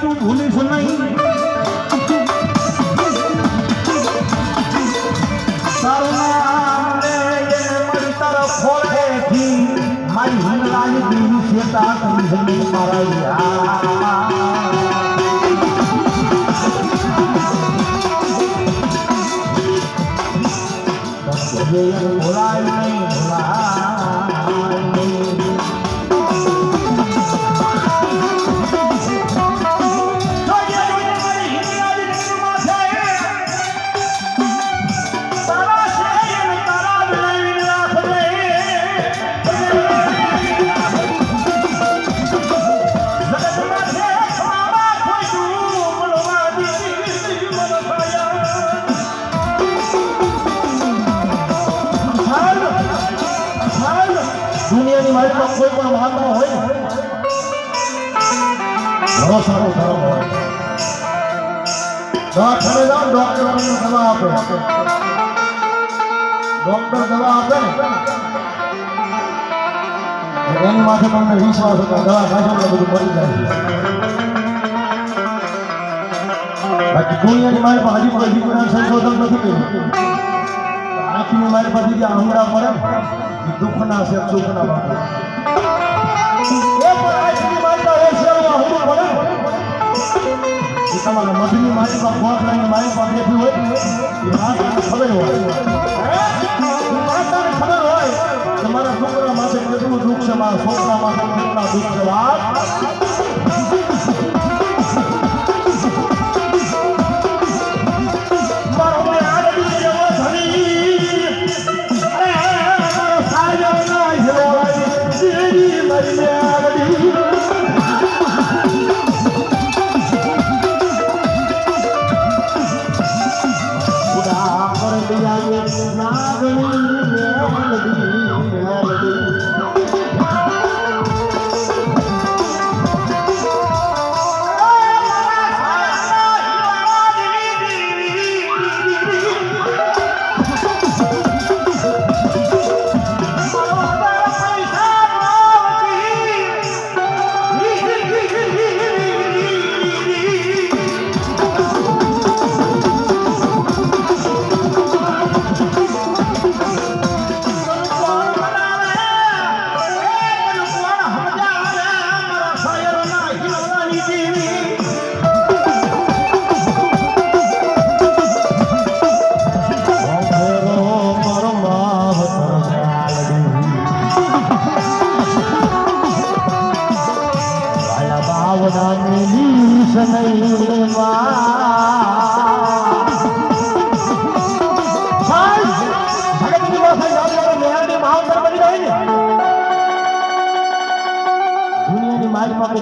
তো ভুলিস নাই মাই লাই দিন મારી કોઈ પણ મહાત્મા હોય ઘણો સારો ધર્મ હોય. ડોક્ટરે જાઓ, ડોક્ટર દવા આપે. ડોક્ટર દવા આપે ને એની માથે તમને વિશ્વાસ હતો, દવા ખાશો એટલે બધું મરી જાય છે. બાકી દુનિયાની મારી હજી કોઈ વિજ્ઞાન સંશોધન નથી કર્યું. આંખની મારી પાસે જે આંગળા પડે દુઃખના છે, સુખના પડે. તમારા મધની મારી પાસે ફોન લઈને મારી પાસે હોય, એ માતાને ખબર હોય. ખબર હોય તમારા છોકરા માટે કેટલું દુઃખ છે, મારા છોકરા માટે કેટલા દુઃખ છે, વાત.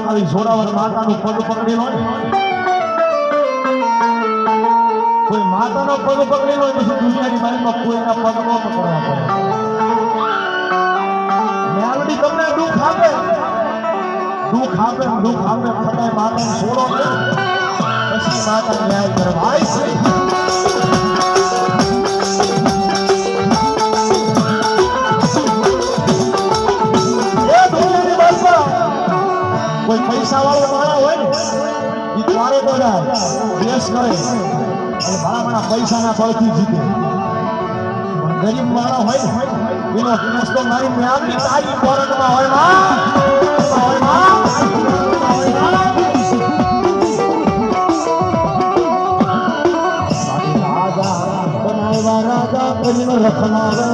ખાલી જોરાવર માતાનું પગ પકડેલો કોઈ માતાનો પગ પકડેલો હોય પછી દુનિયાની માલમાં કોઈના પગ ન પકડવા પડે મેલડી તમને દુઃખ આપે દુઃખ આપે દુઃખ આપે છતાંય માતા છોડો પછી માતા ન્યાય કરવાય છે. કોઈ પૈસા વાળો માણા હોય ને એ દ્વારે બધા દેશ કરે. માણા પૈસાના બળથી જીતે. ગરીબ માણસ હોય ને, એનો કેસ તો મારી મ્યાનની તારી કોરટમાં હોયમાં માં. હોય